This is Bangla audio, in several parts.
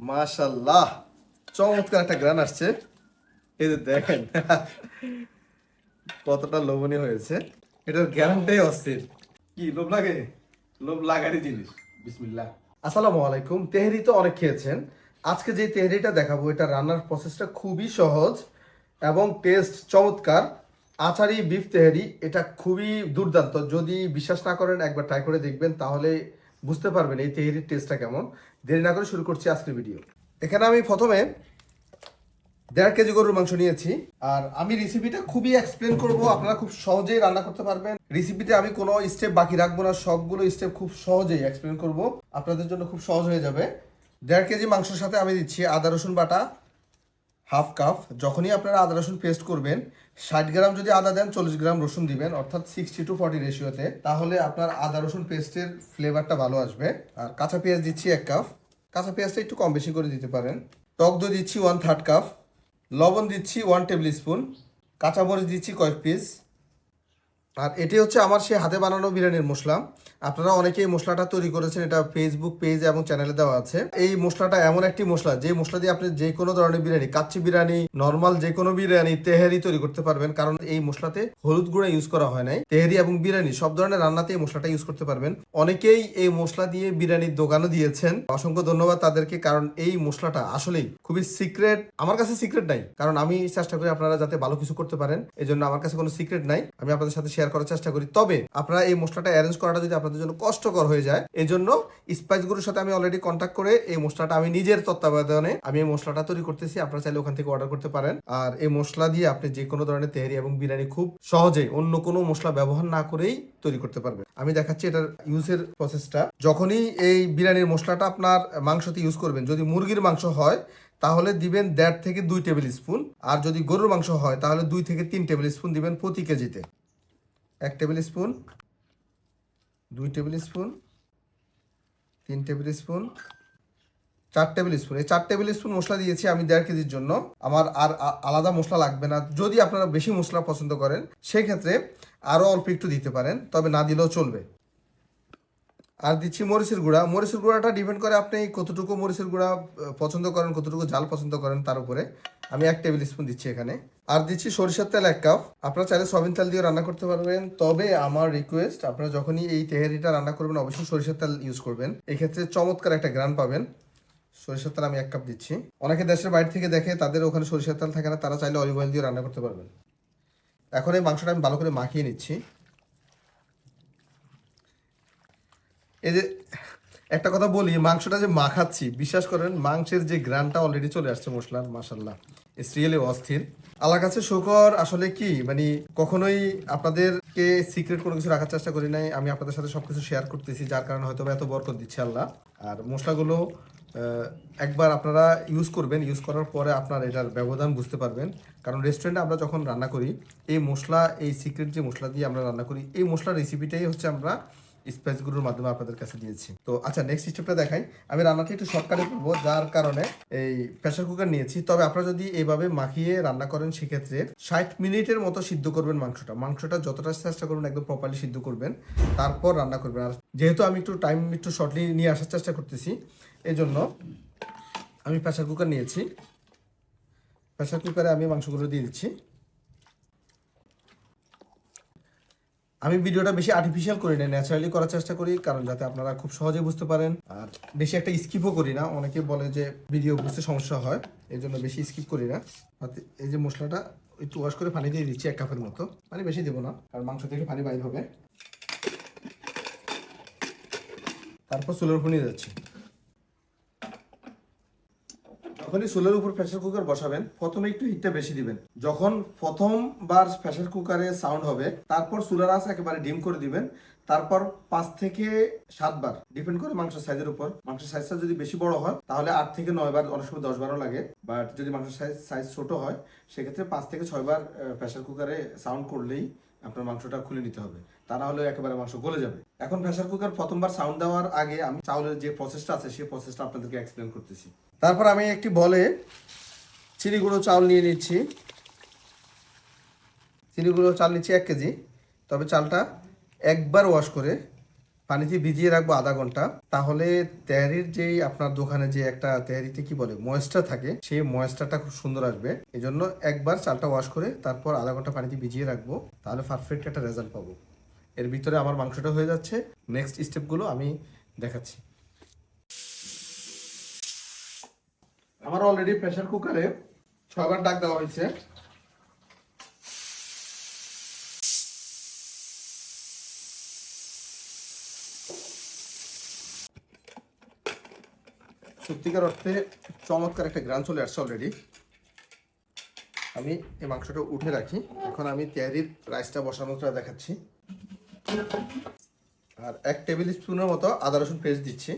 মাশাল্লাহ চমৎকার একটা গ্রান আসছে। এই যে দেখেন কতটা লোভনীয় হয়েছে। এটার গ্যারান্টাই অস্থির। কি লোভ লাগে? লোভ লাগারই জিনিস। বিসমিল্লাহ। আসসালামু আলাইকুম। তেহরি তো অনেক খেয়েছেন। আজকে যে তেহরিটা দেখাবো এটা রান্নার প্রসেসটা খুবই সহজ এবং টেস্ট চমৎকার। আচারি বিফ তেহরি এটা খুবই দুর্দান্ত। যদি বিশ্বাস না করেন একবার ট্রাই করে দেখবেন তাহলে বুঝতে পারবেন এই তেহরির টেস্টটা কেমন। দেরি না করে শুরু করছি আজকের ভিডিও এখানে আমি প্রথমে দেড় কেজি গরুর মাংস নিয়েছি। আর আমি রেসিপিটা খুবই এক্সপ্লেন করব। আপনারা খুব সহজেই রান্না করতে পারবেন। রেসিপিতে আমি কোনো স্টেপ বাকি রাখব না। সবগুলো স্টেপ খুব সহজেই এক্সপ্লেন করব। আপনাদের জন্য খুব সহজ হয়ে যাবে। দেড় কেজি মাংসের সাথে আমি দিচ্ছি আদা রসুন বাটা হাফ কাপ যখনই আপনারা আদা রসুন পেস্ট করবেন ষাট গ্রাম যদি আদা দেন, চল্লিশ গ্রাম রসুন দিবেন, অর্থাৎ সিক্সটি টু ফর্টি রেশিওতে তাহলে আপনার আদা রসুন পেস্টের ফ্লেভারটা ভালো আসবে। আর কাঁচা পেঁয়াজ দিচ্ছি এক কাপ কাঁচা পেঁয়াজটা একটু কম বেশি করে দিতে পারেন। টক দই দিচ্ছি ওয়ান থার্ড কাপ লবণ দিচ্ছি ওয়ান টেবিল স্পুন কাঁচামরিচ দিচ্ছি কয়েক পিস আর এটি হচ্ছে আমার সেই হাতে বানানো বিরিয়ানির মশলা। আপনারা অনেকেই মশলাটা তৈরি করেছেন, এটা ফেসবুক পেজ এবং চ্যানেলে দেওয়া আছে। এই মশলাটা এমন একটি মশলা, যে মশলা দিয়ে আপনি যে কোনো ধরনের বিরিয়ানি, কাচ্চি বিরিয়ানি নর্মাল যে কোনো বিরিয়ানি, তেহারি তৈরি করতে পারবেন। কারণ এই মশলাতে হলুদ গুঁড়া ইউজ করা হয় নাই। তেহারি এবং বিরিয়ানি সব ধরনের রান্নাতে এই মশলাটা ইউজ করতে পারবেন। অনেকেই এই মশলা দিয়ে বিরিয়ানির দোকানও দিয়েছেন। অসংখ্য ধন্যবাদ তাদেরকে, কারণ এই মশলাটা আসলেই খুবই সিক্রেট আমার কাছে সিক্রেট নাই, কারণ আমি চেষ্টা করি আপনারা যাতে ভালো কিছু করতে পারেন। এই জন্য আমার কাছে কোনো সিক্রেট নাই। আমি আপনাদের সাথে শেয়ার করার চেষ্টা করি। তবে আপনারা এই মশলাটা অ্যারেঞ্জ করাটা যদি আপনাদের জন্য কষ্টকর হয়ে যায় এই জন্য স্পাইসগুলোর সাথে আমি অলরেডি কন্ট্যাক্ট করে এই মশলাটা আমি নিজের তত্ত্বাবধানে আমি এই মশলাটা তৈরি করতেছি। আপনারা চাইলে ওখান থেকে অর্ডার করতে পারেন। আর এই মশলা দিয়ে আপনি যে কোনো ধরনের তেহারি এবং বিরিয়ানি খুব সহজে অন্য কোনো মশলা ব্যবহার না করেই তৈরি করতে পারবেন। আমি দেখাচ্ছি এটার ইউজের প্রসেসটা যখনই এই বিরিয়ানির মশলাটা আপনার মাংসতে ইউজ করবেন, যদি মুরগির মাংস হয়, তাহলে দিবেন দেড় থেকে দুই টেবিল স্পুন। আর যদি গরুর মাংস হয়, তাহলে দুই থেকে তিন টেবিল স্পুন দিবেন প্রতি কেজিতে। এক টেবিল স্পুন দুই টেবিল স্পুন তিন টেবিল স্পুন চার টেবিল স্পুন এই চার টেবিল স্পুন মশলা দিয়েছি আমি দেড় কেজির জন্য। আমার আর আলাদা মশলা লাগবে না। যদি আপনারা বেশি মশলা পছন্দ করেন, সেক্ষেত্রে আরও অল্প একটু দিতে পারেন, তবে না দিলেও চলবে। আর দিচ্ছি মরিচের গুঁড়া। মরিচের গুঁড়াটা ডিপেন্ড করে আপনি কতটুকু মরিচের গুঁড়া পছন্দ করেন, কতটুকু জাল পছন্দ করেন তার উপরে। আমি এক টেবিল স্পুন দিচ্ছি এখানে। আর দিচ্ছি সরিষার তেল এক কাপ আপনারা চাইলে সয়াবিন তেল দিয়ে রান্না করতে পারবেন। তবে আমার রিকোয়েস্ট আপনারা যখনই এই তেহারিটা রান্না করবেন, অবশ্যই সরিষার তেল ইউজ করবেন। এক্ষেত্রে চমৎকার একটা গ্রান পাবেন। সরিষার তেল আমি এক কাপ দিচ্ছি। অনেকে দেশের বাইরে থেকে দেখে, তাদের ওখানে সরিষার তেল থাকে না, তারা চাইলে অলিভ অয়েল দিয়ে রান্না করতে পারবেন। এখন এই মাংসটা আমি ভালো করে মাখিয়ে নিচ্ছি। এই যে একটা কথা বলি, মাংসটা যে মাখাচ্ছি বিশ্বাস করেন মাংসের যে গ্রানটা অলরেডি চলে আসছে মশলার মাসাল্লাহ ইটস অস্থির। আল্লাহর কাছে শুকর, আসলে কি মানে কখনোই আপনাদেরকে সিক্রেট কোনো কিছু রাখার চেষ্টা করি নাই। আমি আপনাদের সাথে সবকিছু শেয়ার করতেছি, যার কারণে হয়তো এত বরকত দিচ্ছে আল্লাহ। আর মশলাগুলো একবার আপনারা ইউজ করবেন। ইউজ করার পরে আপনার এটার ব্যবধান বুঝতে পারবেন। কারণ রেস্টুরেন্টে আমরা যখন রান্না করি, এই মশলা, এই সিক্রেট যে মশলা দিয়ে আমরা রান্না করি, এই মশলার রেসিপিটাই হচ্ছে আমরা স্পাইসগুলোর মাধ্যমে আপনাদের কাছে দিয়েছি। তো আচ্ছা নেক্সট স্টেপটা দেখাই। আমি রান্নাটা একটু শর্টকাটে করব, যার কারণে এই প্রেসার কুকার নিয়েছি। তবে আপনারা যদি এইভাবে মাখিয়ে রান্না করেন, সেক্ষেত্রে ষাট মিনিটের মতো সিদ্ধ করবেন মাংসটা। মাংসটা যতটা চেষ্টা করবেন, একদম প্রপারলি সিদ্ধ করবেন। তারপর রান্না করবেন। আর যেহেতু আমি একটু টাইম একটু শর্টলি নিয়ে আসার চেষ্টা করতেছি এই জন্য আমি প্রেসার কুকার নিয়েছি। প্রেসার কুকারে আমি মাংসগুলো দিয়ে দিচ্ছি। আমি ভিডিওটা বেশি আর্টিফিশিয়াল করি না ন্যাচারালি করার চেষ্টা করি, কারণ যাতে আপনারা খুব সহজে বুঝতে পারেন। আর বেশি একটা স্কিপও করি না, অনেকে বলে যে ভিডিও বুঝতে সমস্যা হয় এই জন্য বেশি স্কিপ করি না। এই যে মশলাটা একটু ওয়াশ করে পানি দিয়ে দিচ্ছি এক কাপের মতো, পানি বেশি দেবো না, কারণ মাংস থেকে পানি বাইর হবে। তারপর চুলের উপর নিয়ে যাচ্ছি। যখনই চুলের উপর প্রেসার কুকার বসাবেন, প্রথমে একটু হিটটা বেশি দিবেন। যখন প্রথমবার প্রেসার কুকারে সাউন্ড হবে, তারপর চুলার আঁচ একেবারে ডিম করে দিবেন। তারপর পাঁচ থেকে সাতবার ডিপেন্ড করে মাংসের সাইজের উপর। মাংসের সাইজটা যদি বেশি বড় হয়, তাহলে আট থেকে নয় বার অনেক সময় দশ বারও লাগে। বাট যদি মাংসের সাইজ সাইজ ছোট হয়, সেক্ষেত্রে পাঁচ থেকে ছয় বার প্রেসার কুকারে সাউন্ড করলেই আপনার মাংসটা খুলে নিতে হবে। তা না হলে একেবারে মাংস গলে যাবে। এখন প্রেসার কুকার প্রথমবার সাউন্ড দেওয়ার আগে আমি চাউলের যে প্রসেসটা আছে, সেই প্রসেসটা আপনাদেরকে এক্সপ্লেন করতেছি। তারপর আমি একটি বলে চিনি গুঁড়ো চাউল নিয়ে নিচ্ছি। চিনি গুঁড়ো চাল নিচ্ছি এক কেজি। তবে চালটা একবার ওয়াশ করে পানিতে ভিজিয়ে রাখব আধা ঘণ্টা। তাহলে তেহারির যে আপনার দোকানে যে একটা তেহারিতে কি বলে ময়েস্টার থাকে, সেই ময়েস্টারটা খুব সুন্দর আসবে। এই জন্য একবার চালটা ওয়াশ করে তারপর আধা ঘণ্টা পানিতে ভিজিয়ে রাখব, তাহলে পারফেক্ট একটা রেজাল্ট পাবো। এর ভিতরে আমার মাংসটা হয়ে যাচ্ছে। নেক্সট স্টেপগুলো আমি দেখাচ্ছি। আমার অলরেডি প্রেসার কুকারে ছয়বার ডাক দেওয়া হয়েছে। সত্যিকার অর্থে চমৎকার একটা গ্রান চলে আসছে অলরেডি আমি এই মাংসটা উঠে রাখি। এখন আমি তেয়ারির রাইসটা বসানোটা দেখাচ্ছি। আর এক টেবিল স্পুনের মতো আদা রসুন পেস্ট দিচ্ছি।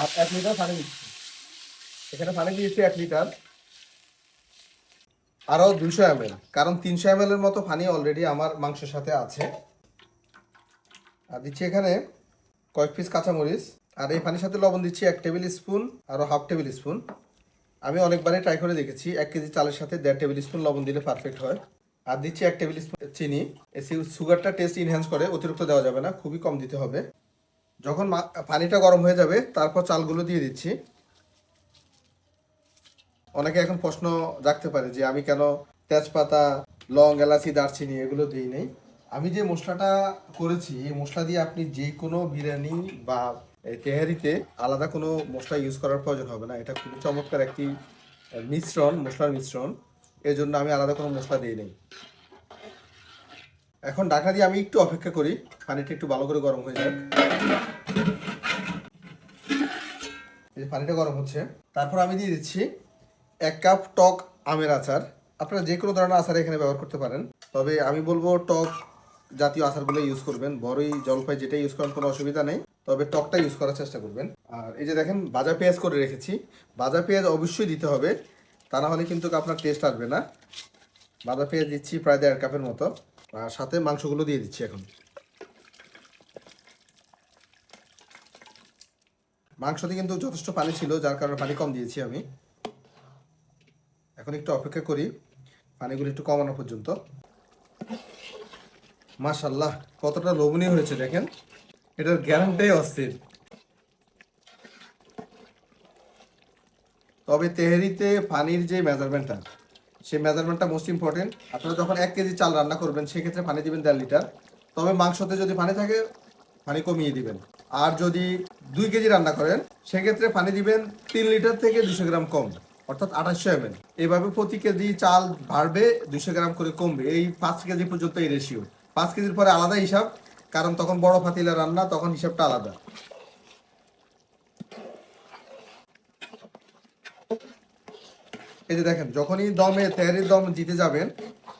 আর এক লিটার পানি দিচ্ছি। এখানে পানি দিয়েছি এক লিটার। আরও দুশো এম কারণ তিনশো এম মতো পানি অলরেডি আমার মাংসের সাথে আছে। আর দিচ্ছি এখানে কয়েক পিস কাঁচামরিচ। আর এই পানির সাথে লবণ দিচ্ছি এক টেবিল স্পুন আরও হাফ টেবিল স্পুন। আমি অনেকবারই ট্রাই করে দেখেছি, এক কেজি চালের সাথে দেড় টেবিল স্পুন লবণ দিলে পারফেক্ট হয়। আর দিচ্ছি এক টেবিল স্পুন চিনি। এই সুগারটা টেস্ট ইনহ্যান্স করে, অতিরিক্ত দেওয়া যাবে না, খুবই কম দিতে হবে। যখন পানিটা গরম হয়ে যাবে, তারপর চালগুলো দিয়ে দিচ্ছি। অনেকে এখন প্রশ্ন জাগতে পারে যে আমি কেন তেজপাতা, লং, এলাচি, দারচিনি এগুলো দিই নেই। আমি যে মশলাটা করেছি, এই মশলা দিয়ে আপনি যে কোনো বিরিয়ানি বা তেহারিতে আলাদা কোনো মশলা ইউজ করার প্রয়োজন হবে না। এটা খুবই চমৎকার একটি মিশ্রণ, মশলার মিশ্রণ। এর জন্য আমি আলাদা কোনো মশলা দিই নেই। এখন ঢাকা দিয়ে আমি একটু অপেক্ষা করি। পানিটা একটু ভালো করে গরম হয়ে যাক। এই যে পানিটা গরম হচ্ছে, তারপর আমি দিয়ে দিচ্ছি এক কাপ টক আমের আচার। আপনারা যে কোনো ধরনের আচার এখানে ব্যবহার করতে পারেন। তবে আমি বলব টক জাতীয় আচারগুলো ইউজ করবেন। বড়ই জলপাই যেটা ইউজ করেন কোনো অসুবিধা নেই। তবে টকটা ইউজ করার চেষ্টা করবেন। আর এই যে দেখেন ভাজা পেঁয়াজ করে রেখেছি। ভাজা পেঁয়াজ অবশ্যই দিতে হবে, তা না হলে কিন্তু আপনার টেস্ট আসবে না। ভাজা পেঁয়াজ দিচ্ছি প্রায় দেড় কাপের মতো, আর সাথে মাংসগুলো দিয়ে দিচ্ছি এখন। মাংসতে কিন্তু যথেষ্ট পানি ছিল, যার কারণে পানি কম দিয়েছি আমি। এখন একটু অপেক্ষা করি, পানিগুলো একটু কমানো পর্যন্ত। মাশাল্লাহ কতটা লোভনীয় হয়েছে দেখেন। এটার গ্যারান্টাই অস্থির। তবে তেহারিতে পানির যে মেজারমেন্টটা সেই মেজারমেন্টটা মোস্ট ইম্পর্টেন্ট আপনারা যখন এক কেজি চাল রান্না করবেন, সেক্ষেত্রে পানি দিবেন দেড় লিটার। তবে মাংসতে যদি পানি থাকে, পানি কমিয়ে দিবেন। আর যদি দুই কেজি রান্না করেন, সেক্ষেত্রে পানি দিবেন তিন লিটার থেকে দুশো গ্রাম কম, অর্থাৎ আঠাশশো এম এইভাবে প্রতি কেজি চাল বাড়বে, দুশো গ্রাম করে কমবে। এই পাঁচ কেজি পর্যন্ত এই রেশিও পাঁচ কেজির পরে আলাদা হিসাব কারণ তখন বড় পাতিলা রান্না, তখন হিসাবটা আলাদা। এই যে দেখেন, যখনই দমে, তেহারির দম দিতে যাবেন,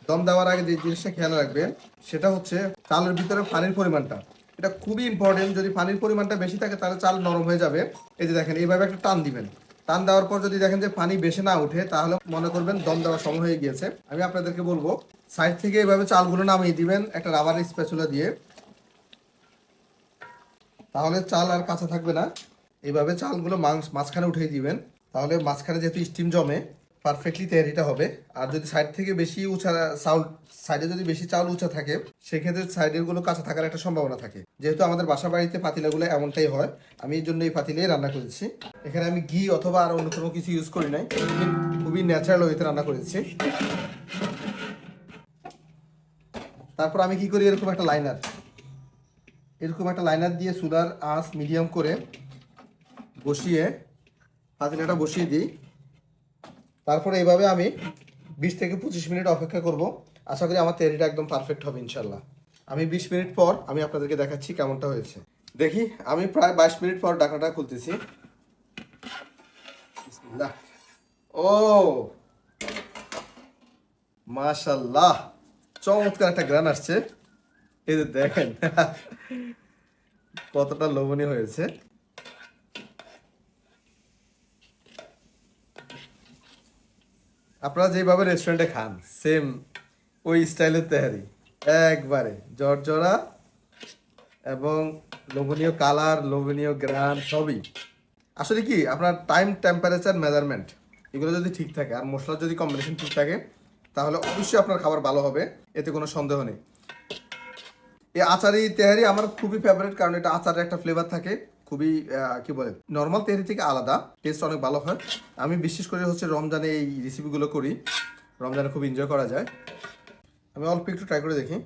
দম দেওয়ার আগে যে জিনিসটা খেয়াল রাখবেন, সেটা হচ্ছে চালের ভিতরে পানির পরিমাণটা। এটা খুবই ইম্পর্টেন্ট যদি পানির পরিমাণটা বেশি থাকে, তাহলে চাল নরম হয়ে যাবে। এই যে দেখেন, এইভাবে একটা টান দিবেন। টান দেওয়ার পর যদি দেখেন যে পানি বেশি না উঠে তাহলে মনে করবেন দম দেওয়ার সময় হয়ে গিয়েছে। আমি আপনাদেরকে বলব, সাইড থেকে এইভাবে চালগুলো নামিয়ে দিবেন, একটা রাবার স্প্যাচুলা দিয়ে। তাহলে চাল আর কাঁচা থাকবে না। এইভাবে চালগুলো মাংস মাঝখানে উঠিয়ে দিবেন। তাহলে মাঝখানে যেহেতু স্টিম জমে পারফেক্টলি তৈরিটা হবে। আর যদি সাইড থেকে বেশি উঁচা চাউল সাইডে যদি বেশি চাউল উঁচা থাকে, সেক্ষেত্রে সাইডেরগুলো কাঁচা থাকার একটা সম্ভাবনা থাকে। যেহেতু আমাদের বাসা বাড়িতে পাতিলাগুলো এমনটাই হয়, আমি এই জন্য এই পাতিলেই রান্না করেছি। এখানে আমি ঘি অথবা আর অন্য কোনো কিছু ইউজ করি নাই। খুবই ন্যাচারাল ওয়েতে রান্না করেছি। তারপর আমি কি করি এরকম একটা লাইনার এরকম একটা লাইনার দিয়ে চুলার আঁচ মিডিয়াম করে বসিয়ে পাতিলাটা বসিয়ে দিই। তারপরে এইভাবে আমি বিশ থেকে পঁচিশ মিনিট অপেক্ষা করব। আশা করি আমার তৈরিটা একদম পারফেক্ট হবে ইনশাল্লাহ আমি বিশ মিনিট পর আমি আপনাদেরকে দেখাচ্ছি কেমনটা হয়েছে। দেখি, আমি প্রায় বাইশ মিনিট পর ডাকাটা খুলতেছি। ও! মাশাল্লাহ চমৎকার একটা গ্রান আসছে। এই যে দেখেন। কতটা লোভনীয় হয়েছে। আপনারা যেভাবে রেস্টুরেন্টে খান সেম ওই স্টাইলের তেহারি। একবারে জর্জরা এবং লোভনীয় কালার লোভনীয় গ্রান সবই। আসলে কি আপনার টাইম টেম্পারেচার মেজারমেন্ট এগুলো যদি ঠিক থাকে আর মশলার যদি কম্বিনেশন ঠিক থাকে তাহলে অবশ্যই আপনার খাবার ভালো হবে এতে কোনো সন্দেহ নেই। এই আচারি তেহারি আমার খুবই ফেভারিট কারণ এটা আচারের একটা ফ্লেভার থাকে। খুবই কি বলে নর্মাল তেহারি থেকে আলাদা টেস্ট অনেক ভালো হয়। আমি বিশেষ করে হচ্ছে রমজানে এই রেসিপিগুলো করি। রমজানে খুব এনজয় করা যায়। আমি অল্প একটু ট্রাই করে দেখি।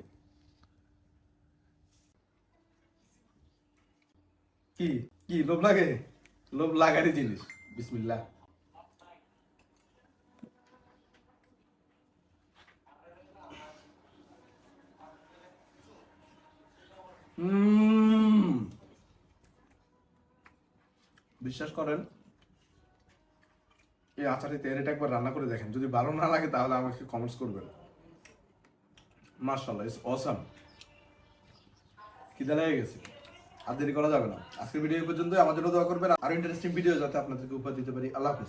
কি কি, লোভ লাগে? লোভ লাগারই জিনিস। বিসমিল্লাহ। বিশ্বাস করেন, এই আচারে তেয়ারিটা একবার রান্না করে দেখেন। যদি ভালো না লাগে, তাহলে আমাকে কমেন্টস করবেন। মার্শাল্লাহ ইটস অসাম খিদে লেগে গেছে। আর দেরি করা যাবে না। আজকের ভিডিও পর্যন্ত জন্য দোয়া করবেন। আরও ইন্টারেস্টিং ভিডিও যাতে আপনাদেরকে উপহার দিতে পারি। আল্লাহ হাফিজ।